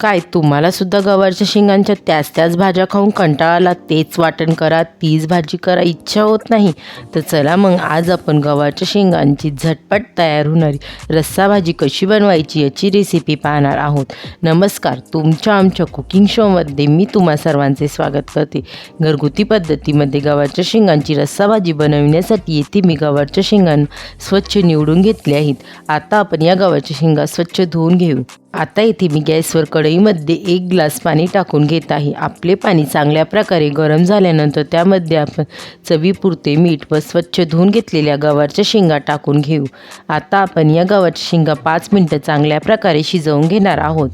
काय तुम्हाला सुद्धा गवारच्या शेंगांच्या त्याच त्याच भाज्या खाऊन कंटाळा आला तेच वाटण करा तीच भाजी करा इच्छा होत नाही. तर चला मग आज आपण गवारच्या शेंगांची झटपट तयार होणारी रस्सा भाजी कशी बनवायची याची रेसिपी पाहणार आहोत. नमस्कार तुमच्या आमच्या कुकिंग शोमध्ये मी तुम्हा सर्वांचे स्वागत करते. घरगुती पद्धतीमध्ये गवारच्या शेंगांची रस्सा भाजी बनवण्यासाठी येथे मी गवारच्या शेंगांना स्वच्छ निवडून घेतले आहेत. आता आपण या गव्हाच्या शेंगा स्वच्छ धुवून घेऊ. आता येथे मी गॅसवर कढईमध्ये एक ग्लास पाणी टाकून घेत आहे. आपले पाणी चांगल्या प्रकारे गरम झाल्यानंतर त्यामध्ये आपण चवीपुरते मीठ व स्वच्छ धुवून घेतलेल्या गव्हाच्या शेंगा टाकून घेऊ. आता आपण या गव्हाच्या शेंगा पाच मिनटं चांगल्या प्रकारे शिजवून घेणार आहोत.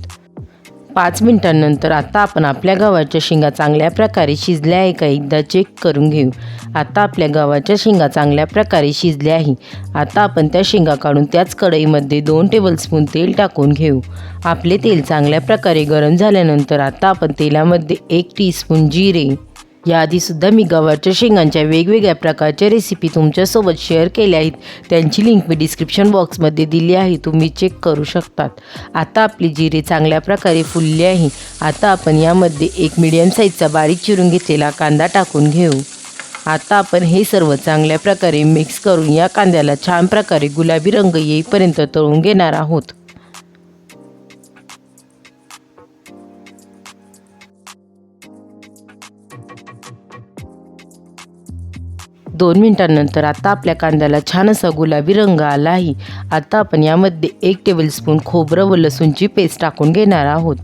पाच मिनिटांनंतर आता आपण आपल्या गव्हाच्या शेंगा चांगल्या प्रकारे शिजल्या आहे का एकदा चेक करून घेऊ. आता आपल्या गव्हाच्या शेंगा चांगल्या प्रकारे शिजल्या आहे. आता आपण त्या शेंगा काढून त्याच कढईमध्ये दोन टेबलस्पून तेल टाकून घेऊ. आपले तेल चांगल्या प्रकारे गरम झाल्यानंतर आता आपण तेलामध्ये एक टीस्पून जिरे याआधीसुद्धा मी गव्हाच्या शेंगांच्या वेगवेगळ्या प्रकारच्या रेसिपी तुमच्यासोबत शेअर केल्या आहेत. त्यांची लिंक मी डिस्क्रिप्शन बॉक्समध्ये दिली आहे. तुम्ही चेक करू शकतात. आता आपली जिरे चांगल्या प्रकारे फुलली आहे. आता आपण यामध्ये एक मिडियम साईजचा बारीक चिरून घेतलेला कांदा टाकून घेऊ. आता आपण हे सर्व चांगल्या प्रकारे मिक्स करून या कांद्याला छान प्रकारे गुलाबी रंग येईपर्यंत तळून घेणार आहोत. दोन मिनिटांनंतर आता आपल्या कांद्याला छान असा गुलाबी रंग आला आहे आता आपण यामध्ये एक टेबलस्पून खोबरं व लसूणची पेस्ट टाकून घेणार आहोत.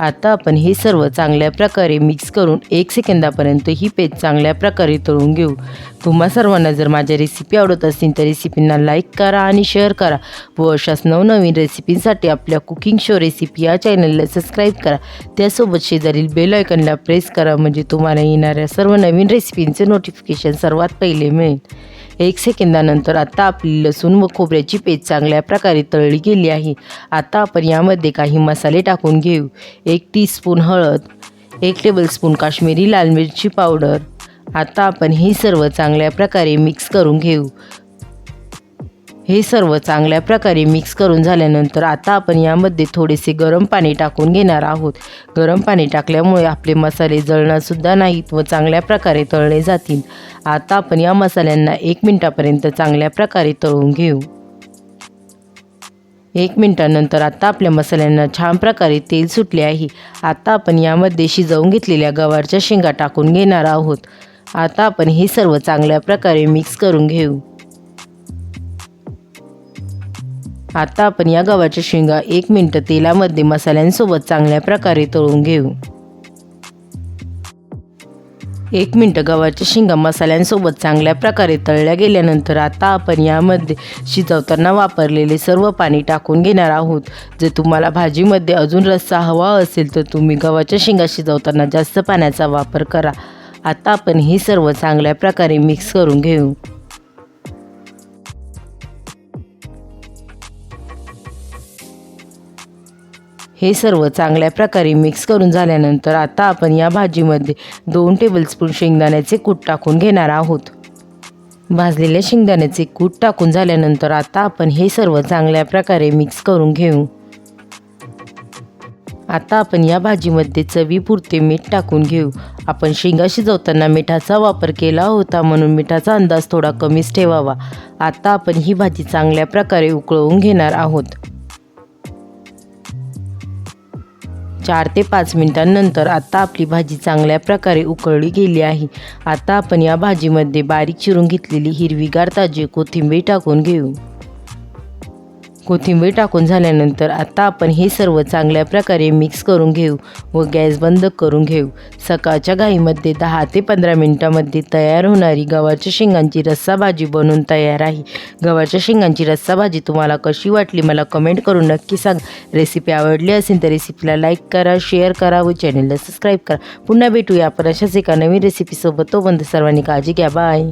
आता आपण हे सर्व चांगल्या प्रकारे मिक्स करून एक सेकंदापर्यंत ही पेज चांगल्या प्रकारे तळून घेऊ. तुम्हा सर्वांना जर माझ्या रेसिपी आवडत असतील तर रेसिपींना लाईक करा आणि शेअर करा व अशाच नवनवीन रेसिपींसाठी आपल्या कुकिंग शो रेसिपी या चॅनलला सबस्क्राईब करा. त्यासोबत शेजारील बेल आयकनला प्रेस करा म्हणजे तुम्हाला येणाऱ्या सर्व नवीन रेसिपींचे नोटिफिकेशन सर्वात पहिले मिळेल. एक सेकंदानंतर आता आपली लसूण व खोबऱ्याची पेस्ट चांगल्या प्रकारे तळली गेली आहे. आता आपण यामध्ये काही मसाले टाकून घेऊ. एक टीस्पून हळद एक टेबलस्पून काश्मीरी लाल मिरची पावडर आता आपण हे सर्व चांगल्या प्रकारे मिक्स करून घेऊ. हे सर्व चांगल्या प्रकारे मिक्स करून झाल्यानंतर आता आपण यामध्ये थोडेसे गरम पाणी टाकून घेणार आहोत. गरम पाणी टाकल्यामुळे आपले मसाले जळणारसुद्धा नाहीत व चांगल्या प्रकारे तळले जातील. आता आपण या मसाल्यांना एक मिनटापर्यंत चांगल्या प्रकारे तळून घेऊ. एक मिनटानंतर आता आपल्या मसाल्यांना छान प्रकारे तेल सुटले आहे. आता आपण यामध्ये शिजवून घेतलेल्या गवारच्या शेंगा टाकून घेणार आहोत. आता आपण हे सर्व चांगल्या प्रकारे मिक्स करून घेऊ. आता आपण या गव्हाच्या शेंगा एक मिनटं तेलामध्ये मसाल्यांसोबत चांगल्या प्रकारे तळून घेऊ. एक मिनटं गव्हाच्या शेंगा मसाल्यांसोबत चांगल्या प्रकारे तळल्या गेल्यानंतर आता आपण यामध्ये शिजवताना वापरलेले सर्व पाणी टाकून घेणार आहोत. जर तुम्हाला भाजीमध्ये अजून रस्सा हवा असेल तर तुम्ही गव्हाच्या शेंगा शिजवताना जास्त पाण्याचा वापर करा. आता आपण हे सर्व चांगल्या प्रकारे मिक्स करून घेऊ. हे सर्व चांगल्या प्रकारे मिक्स करून झाल्यानंतर आता आपण या भाजीमध्ये दोन टेबलस्पून शेंगदाण्याचे कूट टाकून घेणार आहोत. भाजलेल्या शेंगदाण्याचे कूट टाकून झाल्यानंतर आता आपण हे सर्व चांगल्या प्रकारे मिक्स करून घेऊ. आता आपण या भाजीमध्ये चवीपुरते मीठ टाकून घेऊ. आपण शेंगा शिजवताना मिठाचा वापर केला होता म्हणून मिठाचा अंदाज थोडा कमीच ठेवावा. आता आपण ही भाजी चांगल्या प्रकारे उकळवून घेणार आहोत. चार ते पाच मिनिटांनंतर आता आपली भाजी चांगल्या प्रकारे उकळली गेली आहे. आता आपण या भाजीमध्ये बारीक चिरून घेतलेली हिरवीगार ताजी कोथिंबीर टाकून घेऊ. कोथिंबीर टाकून झाल्यानंतर आता आपण हे सर्व चांगल्या प्रकारे मिक्स करून घेऊ व गॅस बंद करून घेऊ. सकाळच्या घाईमध्ये दहा ते पंधरा मिनटामध्ये तयार होणारी गव्हाच्या शेंगांची रस्सा भाजी बनवून तयार आहे. गव्हाच्या शेंगांची रस्सा भाजी तुम्हाला कशी वाटली मला कमेंट करून नक्की सांग. रेसिपी आवडली असेल तर रेसिपीला लाईक करा शेअर करा व चॅनलला सबस्क्राईब करा. पुन्हा भेटूया आपण अशाच एका नवीन रेसिपीसोबत. तोपर्यंत सर्वांनी काळजी घ्या. बाय.